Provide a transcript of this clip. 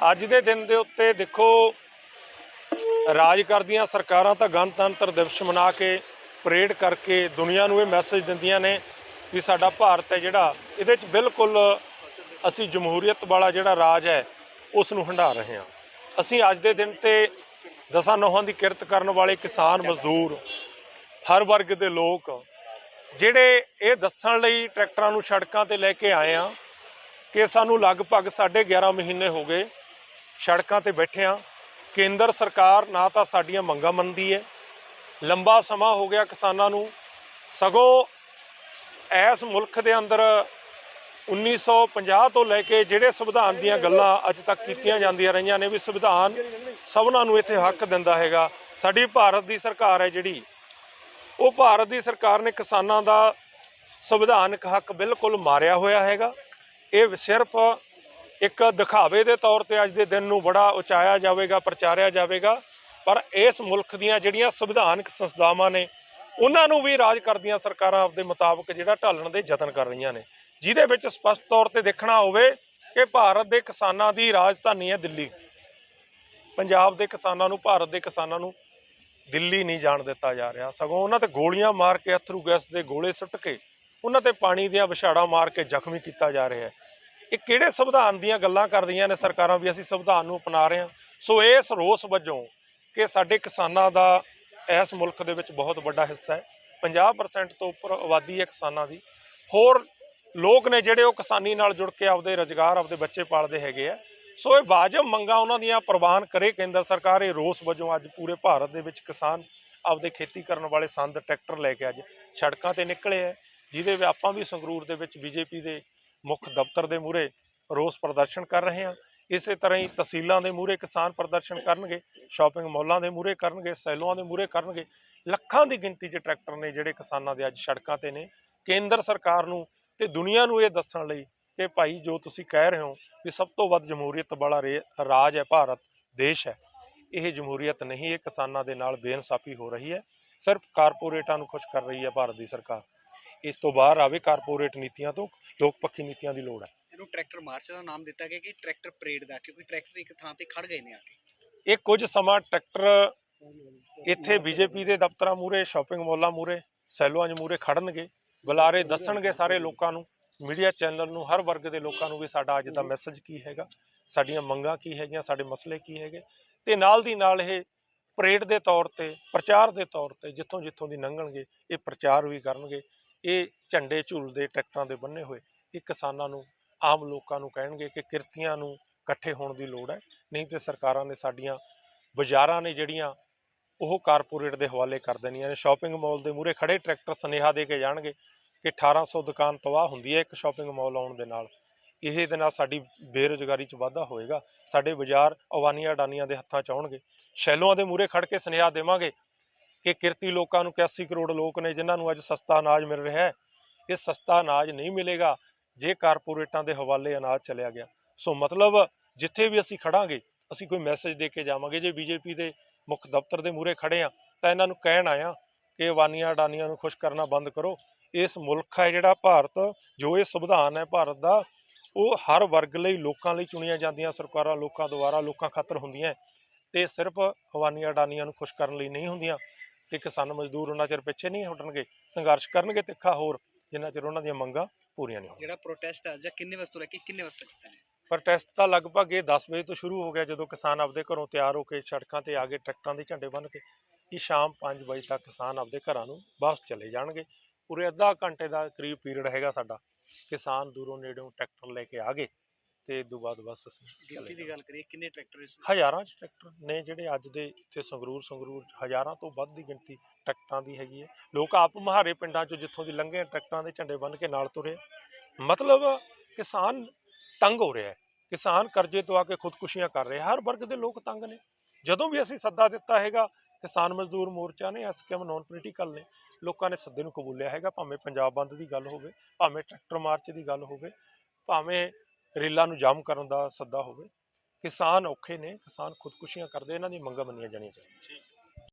ਅੱਜ ਦੇ ਦਿਨ ਦੇ ਉੱਤੇ ਦੇਖੋ, ਰਾਜ ਕਰਦੀਆਂ ਸਰਕਾਰਾਂ ਤਾਂ ਗਣਤੰਤਰ ਦਿਵਸ ਮਨਾ ਕੇ ਪਰੇਡ ਕਰਕੇ ਦੁਨੀਆ ਨੂੰ ਇਹ ਮੈਸੇਜ ਦਿੰਦੀਆਂ ਨੇ ਵੀ ਸਾਡਾ ਭਾਰਤ ਹੈ ਜਿਹੜਾ, ਇਹਦੇ 'ਚ ਬਿਲਕੁਲ ਅਸੀਂ ਜਮਹੂਰੀਅਤ ਵਾਲਾ ਜਿਹੜਾ ਰਾਜ ਹੈ ਉਸ ਨੂੰ ਹੰਢਾ ਰਹੇ ਹਾਂ। ਅਸੀਂ ਅੱਜ ਦੇ ਦਿਨ ਤੇ ਦਸਾਂ ਨੌਹਾਂ ਦੀ ਕਿਰਤ ਕਰਨ ਵਾਲੇ ਕਿਸਾਨ ਮਜ਼ਦੂਰ, ਹਰ ਵਰਗ ਦੇ ਲੋਕ, ਜਿਹੜੇ ਇਹ ਦੱਸਣ ਲਈ ਟਰੈਕਟਰਾਂ ਨੂੰ ਸੜਕਾਂ ਤੇ ਲੈ ਕੇ ਆਏ ਆ ਕਿ ਸਾਨੂੰ ਲਗਭਗ 11.5 ਮਹੀਨੇ ਹੋ ਗਏ ਸੜਕਾਂ ਤੇ ਬੈਠੇ ਆ ਕੇਂਦਰ ਸਰਕਾਰ ਨਾ ਤਾਂ ਸਾਡੀਆਂ ਮੰਗਾਂ ਮੰਨਦੀ ਹੈ। ਲੰਬਾ ਸਮਾਂ ਹੋ ਗਿਆ ਕਿਸਾਨਾਂ ਨੂੰ। ਸਗੋਂ ਇਸ ਮੁਲਕ ਦੇ ਅੰਦਰ 1950 ਤੋਂ ਲੈ ਕੇ ਜਿਹੜੇ ਸੰਵਿਧਾਨ ਦੀਆਂ ਗੱਲਾਂ ਅੱਜ ਤੱਕ ਕੀਤੀਆਂ ਜਾਂਦੀਆਂ ਰਹੀਆਂ ਨੇ, ਵੀ ਸੰਵਿਧਾਨ ਸਭਨਾਂ ਨੂੰ ਇੱਥੇ ਹੱਕ ਦਿੰਦਾ ਹੈਗਾ। ਸਾਡੀ ਭਾਰਤ ਦੀ ਸਰਕਾਰ ਹੈ ਜਿਹੜੀ। ਉਹ ਭਾਰਤ ਦੀ ਸਰਕਾਰ ਨੇ ਕਿਸਾਨਾਂ ਦਾ ਸੰਵਿਧਾਨਕ ਹੱਕ ਬਿਲਕੁਲ ਮਾਰਿਆ ਹੋਇਆ ਹੈਗਾ। ਇਹ ਸਿਰਫ ਇੱਕ ਦਿਖਾਵੇ ਦੇ ਤੌਰ ਤੇ ਅੱਜ ਦੇ ਦਿਨ ਨੂੰ ਬੜਾ ਉਚਾਇਆ ਜਾਵੇਗਾ, ਪ੍ਰਚਾਰਿਆ ਜਾਵੇਗਾ। ਪਰ ਇਸ ਮੁਲਕ ਦੀਆਂ ਜਿਹੜੀਆਂ ਸੰਵਿਧਾਨਕ ਸੰਸਥਾਵਾਂ ਨੇ, ਉਹਨਾਂ ਨੂੰ ਵੀ ਰਾਜ ਕਰਦੀਆਂ ਸਰਕਾਰਾਂ ਆਪਦੇ ਮੁਤਾਬਕ ਜਿਹੜਾ ਢਾਲਣ ਦੇ ਯਤਨ ਕਰ ਰਹੀਆਂ ਨੇ। ਜਿਹਦੇ ਵਿੱਚ ਸਪਸ਼ਟ ਤੌਰ ਤੇ ਦੇਖਣਾ ਹੋਵੇ ਕਿ ਭਾਰਤ ਦੇ ਕਿਸਾਨਾਂ ਦੀ ਰਾਜਧਾਨੀ ਹੈ ਦਿੱਲੀ। ਪੰਜਾਬ ਦੇ ਕਿਸਾਨਾਂ ਨੂੰ, ਭਾਰਤ ਦੇ ਕਿਸਾਨਾਂ ਨੂੰ ਦਿੱਲੀ ਨਹੀਂ ਜਾਣ ਦਿੱਤਾ ਜਾ ਰਿਹਾ। ਸਗੋਂ ਉਹਨਾਂ ਤੇ ਗੋਲੀਆਂ ਮਾਰ ਕੇ, ਅਥਰੂ ਗੈਸ ਦੇ ਗੋਲੇ ਸੁੱਟ ਕੇ, ਉਹਨਾਂ ਤੇ ਪਾਣੀ ਦੀਆਂ ਵਿਛਾੜਾਂ ਮਾਰ ਕੇ ਜ਼ਖਮੀ ਕੀਤਾ ਜਾ ਰਿਹਾ ਹੈ। ਇਹ ਕਿਹੜੇ ਸੰਵਿਧਾਨ ਦੀਆਂ ਗੱਲਾਂ ਕਰਦੀਆਂ ਨੇ ਸਰਕਾਰਾਂ ਵੀ ਅਸੀਂ ਸੰਵਿਧਾਨ ਨੂੰ ਅਪਣਾ ਰਹੇ ਹਾਂ। ਸੋ ਇਸ ਰੋਸ ਵਜੋਂ ਕਿ ਸਾਡੇ ਕਿਸਾਨਾਂ ਦਾ ਇਸ ਮੁਲਕ ਦੇ ਵਿੱਚ ਬਹੁਤ ਵੱਡਾ ਹਿੱਸਾ ਹੈ। 50% ਤੋਂ ਉੱਪਰ ਆਬਾਦੀ ਹੈ ਕਿਸਾਨਾਂ ਦੀ। ਹੋਰ ਲੋਕ ਨੇ ਜਿਹੜੇ ਉਹ ਕਿਸਾਨੀ ਨਾਲ ਜੁੜ ਕੇ ਆਪਦੇ ਰੁਜ਼ਗਾਰ, ਆਪਦੇ ਬੱਚੇ ਪਾਲਦੇ ਹੈਗੇ ਆ। ਸੋ ਇਹ ਵਾਜਬ ਮੰਗਾਂ ਉਹਨਾਂ ਦੀਆਂ ਪ੍ਰਵਾਨ ਕਰੇ ਕੇਂਦਰ ਸਰਕਾਰ। ਇਹ ਰੋਸ ਵਜੋਂ ਅੱਜ ਪੂਰੇ ਭਾਰਤ ਦੇ ਵਿੱਚ ਕਿਸਾਨ ਆਪਦੇ ਖੇਤੀ ਕਰਨ ਵਾਲੇ ਸੰਦ, ਟਰੈਕਟਰ ਲੈ ਕੇ ਅੱਜ ਸੜਕਾਂ ਤੇ ਨਿਕਲੇ ਆ। ਜਿਹਦੇ ਵਿੱਚ ਆਪਾਂ ਵੀ ਸੰਗਰੂਰ ਦੇ ਵਿੱਚ ਬੀਜੇਪੀ ਦੇ ਮੁੱਖ ਦਫ਼ਤਰ ਦੇ ਮੂਹਰੇ ਰੋਸ ਪ੍ਰਦਰਸ਼ਨ ਕਰ ਰਹੇ ਹਾਂ। ਇਸੇ ਤਰ੍ਹਾਂ ਹੀ ਤਹਿਸੀਲਾਂ ਦੇ ਮੂਹਰੇ ਕਿਸਾਨ ਪ੍ਰਦਰਸ਼ਨ ਕਰਨਗੇ ਸ਼ਾਪਿੰਗ ਮਾਲਾਂ ਦੇ ਮੂਹਰੇ ਕਰਨਗੇ, ਸੈਲੋਆਂ ਦੇ ਮੂਹਰੇ ਕਰਨਗੇ। ਲੱਖਾਂ ਦੀ ਗਿਣਤੀ 'ਚ ਟਰੈਕਟਰ ਨੇ ਜਿਹੜੇ ਕਿਸਾਨਾਂ ਦੇ ਅੱਜ ਸੜਕਾਂ ਤੇ ਨੇ। ਕੇਂਦਰ ਸਰਕਾਰ ਨੂੰ ਤੇ ਦੁਨੀਆ ਨੂੰ ਇਹ ਦੱਸਣ ਲਈ ਕਿ ਭਾਈ ਜੋ ਤੁਸੀਂ ਕਹਿ ਰਹੇ ਹੋ ਵੀ ਸਭ ਤੋਂ ਵੱਧ ਜਮਹੂਰੀਅਤ ਵਾਲਾ ਰੇ- ਰਾਜ ਹੈ ਭਾਰਤ, ਦੇਸ਼ ਹੈ। ਇਹ ਜਮਹੂਰੀਅਤ ਨਹੀਂ, ਇਹ ਕਿਸਾਨਾਂ ਦੇ ਨਾਲ ਬੇਇਨਸਾਫੀ ਹੋ ਰਹੀ ਹੈ। ਸਿਰਫ ਕਾਰਪੋਰੇਟਾਂ ਨੂੰ ਖੁਸ਼ ਕਰ ਰਹੀ ਹੈ ਭਾਰਤ ਦੀ ਸਰਕਾਰ। ਇਸ ਤੋਂ ਬਾਹਰ ਆਵੇ ਕਾਰਪੋਰੇਟ ਨੀਤੀਆਂ ਤੋਂ ਲੋਕ ਪੱਖੀ ਨੀਤੀਆਂ ਦੀ ਲੋੜ ਹੈ। ਇਹਨੂੰ ਟਰੈਕਟਰ ਮਾਰਚ ਦਾ ਨਾਮ ਦਿੱਤਾ ਗਿਆ ਕਿ ਟਰੈਕਟਰ ਪਰੇਡ ਦਾ ਕਿਉਂਕਿ ਟਰੈਕਟਰ ਇੱਕ ਥਾਂ ਤੇ ਖੜ ਗਏ ਨੇ ਆ ਕੇ। ਇਹ ਕੁਝ ਸਮਾਂ ਟਰੈਕਟਰ ਇੱਥੇ ਬੀਜੇਪੀ ਦੇ ਦਫ਼ਤਰਾਂ ਮੂਰੇ ਸ਼ਾਪਿੰਗ ਮਾਲਾਂ ਮੂਰੇ ਸੈਲੋਆਂ 'ਚ ਮੂਰੇ ਖੜਨਗੇ ਬੁਲਾਰੇ ਦੱਸਣਗੇ ਸਾਰੇ ਲੋਕਾਂ ਨੂੰ ਮੀਡੀਆ ਚੈਨਲ ਨੂੰ ਹਰ ਵਰਗ ਦੇ ਲੋਕਾਂ ਨੂੰ ਵੀ ਸਾਡਾ ਅੱਜ ਦਾ ਮੈਸੇਜ ਕੀ ਹੈਗਾ ਸਾਡੀਆਂ ਮੰਗਾਂ ਕੀ ਹੈਗੀਆਂ ਸਾਡੇ ਮਸਲੇ ਕੀ ਹੈਗੇ। ਤੇ ਨਾਲ ਦੀ ਨਾਲ ਇਹ ਪਰੇਡ ਦੇ ਤੌਰ ਤੇ ਪ੍ਰਚਾਰ ਦੇ ਤੌਰ ਤੇ ਜਿੱਥੋਂ ਜਿੱਥੋਂ ਦੀ ਲੰਘਣਗੇ ਇਹ ਪ੍ਰਚਾਰ ਵੀ ਕਰਨਗੇ। ਇਹ ਝੰਡੇ ਝੂਲਦੇ ਟਰੈਕਟਰਾਂ ਦੇ ਬੰਨੇ ਹੋਏ ਇਹ ਕਿਸਾਨਾਂ ਨੂੰ, ਆਮ ਲੋਕਾਂ ਨੂੰ ਕਹਿਣਗੇ ਕਿ ਕਿਰਤੀਆਂ ਨੂੰ ਇਕੱਠੇ ਹੋਣ ਦੀ ਲੋੜ ਹੈ। ਨਹੀਂ ਤੇ ਸਰਕਾਰਾਂ ਨੇ ਸਾਡੀਆਂ ਬਾਜ਼ਾਰਾਂ ਨੇ ਜਿਹੜੀਆਂ ਉਹ ਕਾਰਪੋਰੇਟ ਦੇ ਹਵਾਲੇ ਕਰ ਦੇਣੀਆਂ ਨੇ। ਸ਼ਾਪਿੰਗ ਮਾਲ ਦੇ ਮੂਹਰੇ ਖੜੇ ਟਰੈਕਟਰ ਸੁਨੇਹਾ ਦੇ ਕੇ ਜਾਣਗੇ ਕਿ 1800 ਦੁਕਾਨ ਤਬਾਹ ਹੁੰਦੀ ਹੈ ਇੱਕ ਸ਼ਾਪਿੰਗ ਮਾਲ ਆਉਣ ਦੇ ਨਾਲ। ਇਹ ਦੇ ਨਾਲ ਸਾਡੀ ਬੇਰੁਜ਼ਗਾਰੀ 'ਚ ਵਾਧਾ ਹੋਏਗਾ। ਸਾਡੇ ਬਾਜ਼ਾਰ ਅਵਾਨੀਆਂ ਅਡਾਨੀਆਂ ਦੇ ਹੱਥਾਂ 'ਚ ਆਉਣਗੇ। ਸ਼ੈਲੋਆਂ ਦੇ ਮੂਹਰੇ ਖੜ ਕੇ ਸੁਨੇਹਾ ਦੇਵਾਂਗੇ ਕਿ ਕਿਰਤੀ ਲੋਕਾਂ ਨੂੰ 81 ਕਰੋੜ ਲੋਕ ਨੇ ਜਿਨ੍ਹਾਂ ਨੂੰ ਅੱਜ ਸਸਤਾ ਅਨਾਜ ਮਿਲ ਰਿਹਾ ਹੈ। ਇਹ ਸਸਤਾ ਅਨਾਜ ਨਹੀਂ ਮਿਲੇਗਾ ਜੇ ਕਾਰਪੋਰੇਟਾਂ ਦੇ ਹਵਾਲੇ ਅਨਾਜ ਚਲਿਆ ਗਿਆ। ਸੋ ਮਤਲਬ ਜਿੱਥੇ ਵੀ ਅਸੀਂ ਖੜਾਂਗੇ, ਅਸੀਂ ਕੋਈ ਮੈਸੇਜ ਦੇ ਕੇ ਜਾਵਾਂਗੇ। ਜੇ ਬੀਜੇਪੀ ਦੇ ਮੁੱਖ ਦਫ਼ਤਰ ਦੇ ਮੂਹਰੇ ਖੜੇ ਆ ਤਾਂ ਇਹਨਾਂ ਨੂੰ ਕਹਿਣ ਆਇਆ ਕਿ ਅਵਾਨੀਆਂ ਅਡਾਨੀਆਂ ਨੂੰ ਖੁਸ਼ ਕਰਨਾ ਬੰਦ ਕਰੋ। ਇਸ ਮੁਲਕ ਹੈ ਜਿਹੜਾ ਭਾਰਤ, ਜੋ ਇਹ ਸੰਵਿਧਾਨ ਹੈ ਭਾਰਤ ਦਾ, ਉਹ ਹਰ ਵਰਗ ਲਈ ਲੋਕਾਂ ਲਈ ਚੁਣੀਆਂ ਜਾਂਦੀਆਂ ਸਰਕਾਰਾਂ, ਲੋਕਾਂ ਦੁਆਰਾ ਲੋਕਾਂ ਖਾਤਰ ਹੁੰਦੀਆਂ ਤੇ ਸਿਰਫ ਅਵਾਨੀਆਂ ਅਡਾਨੀਆਂ ਨੂੰ ਖੁਸ਼ ਕਰਨ ਲਈ ਨਹੀਂ ਹੁੰਦੀਆਂ। ਤੇ ਕਿਸਾਨ ਮਜ਼ਦੂਰ ਉਹਨਾਂ ਚਿਰ ਪਿੱਛੇ ਨਹੀਂ ਹਟਣਗੇ ਸੰਘਰਸ਼ ਕਰਨਗੇ ਤਿੱਖਾ ਹੋਰ ਜਿੰਨਾ ਚਿਰ ਉਹਨਾਂ ਦੀਆਂ ਮੰਗਾਂ ਪੂਰੀਆਂ ਨਹੀਂ ਹੋਣਗੀਆਂ ਜਿਹੜਾ ਪ੍ਰੋਟੈਸਟ ਹੈ ਜਾਂ ਕਿੰਨੇ ਵਜੇ ਤੋਂ ਲੈ ਕੇ ਕਿੰਨੇ ਵਜੇ ਤੱਕ ਕੀਤਾ ਹੈ ਪ੍ਰੋਟੈਸਟ ਤਾਂ ਲਗਭਗ ਇਹ 10 ਵਜੇ ਤੋਂ ਸ਼ੁਰੂ ਹੋ ਗਿਆ ਜਦੋਂ ਕਿਸਾਨ ਆਪਦੇ ਘਰੋਂ ਤਿਆਰ ਹੋ ਕੇ ਸੜਕਾਂ ਤੇ ਆ ਗਏ ਟਰੈਕਟਰਾਂ ਦੇ ਝੰਡੇ ਬੰਨ੍ਹ ਕੇ ਇਹ ਸ਼ਾਮ 5 ਵਜੇ ਤੱਕ ਕਿਸਾਨ ਆਪਦੇ ਘਰਾਂ ਨੂੰ ਵਾਪਸ ਚਲੇ ਜਾਣਗੇ। ਪੂਰੇ ਅੱਧਾ ਘੰਟੇ ਦਾ ਕਰੀਬ ਪੀਰੀਅਡ ਹੈਗਾ ਸਾਡਾ। ਕਿਸਾਨ ਦੂਰੋਂ ਨੇੜੋਂ ਟਰੈਕਟਰ ਲੈ ਕੇ ਆ ਗਏ। ਤੇ ਤੋਂ ਬਾਅਦ ਬਸ ਅਸੀਂ ਗਿਣਤੀ ਦੀ ਗੱਲ ਕਰੀਏ? ਕਿੰਨੇ ਟਰੈਕਟਰ ਇਸ ਹਜ਼ਾਰਾਂ ਚ ਟਰੈਕਟਰ ਨੇ ਜਿਹੜੇ ਅੱਜ ਦੇ ਇੱਥੇ ਸੰਗਰੂਰ ਸੰਗਰੂਰ ਚ ਹਜ਼ਾਰਾਂ ਤੋਂ ਵੱਧ ਦੀ ਗਿਣਤੀ ਟਰੈਕਟਰਾਂ ਦੀ ਹੈਗੀ ਹੈ। ਲੋਕ ਆਪ ਮਹਾਰੇ ਪਿੰਡਾਂ ਚੋਂ ਜਿੱਥੋਂ ਦੀ ਲੰਘੇ ਟਰੈਕਟਰਾਂ ਦੇ ਝੰਡੇ ਬੰਨ੍ਹ ਕੇ ਨਾਲ ਤੁਰੇ ਮਤਲਬ ਕਿਸਾਨ ਤੰਗ ਹੋ ਰਿਹਾ ਹੈ। ਕਿਸਾਨ ਕਰਜ਼ੇ ਤੋਂ ਆ ਕੇ ਖੁਦਕੁਸ਼ੀਆਂ ਕਰ ਰਿਹਾ ਹਰ ਵਰਗ ਦੇ ਲੋਕ ਤੰਗ ਨੇ। ਜਦੋਂ ਵੀ ਅਸੀਂ ਸੱਦਾ ਦਿੱਤਾ ਹੈਗਾ ਕਿਸਾਨ ਮਜ਼ਦੂਰ ਮੋਰਚਾ ਨੇ ਐਸਕੇਐਮ ਨਾਨ ਪੋਲੀਟੀਕਲ ਨੇ ਲੋਕਾਂ ਨੇ ਸੱਦੇ ਨੂੰ ਕਬੂਲਿਆ ਹੈਗਾ ਭਾਵੇਂ ਪੰਜਾਬ ਬੰਦ ਦੀ ਗੱਲ ਹੋਵੇ ਭਾਵੇਂ ਟਰੈਕਟਰ ਮਾਰਚ ਦੀ ਗੱਲ ਹੋਵੇ ਭਾਵੇਂ ਰੇਲਾਂ ਨੂੰ ਜਾਮ ਕਰਨ ਦਾ ਸੱਦਾ ਹੋਵੇ। ਕਿਸਾਨ ਔਖੇ ਨੇ, ਕਿਸਾਨ ਖੁਦਕੁਸ਼ੀਆਂ ਕਰਦੇ, ਇਹਨਾਂ ਦੀ ਮੰਗਾਂ ਮੰਨੀਆਂ ਜਾਣੀਆਂ ਚਾਹੀਦੀਆਂ।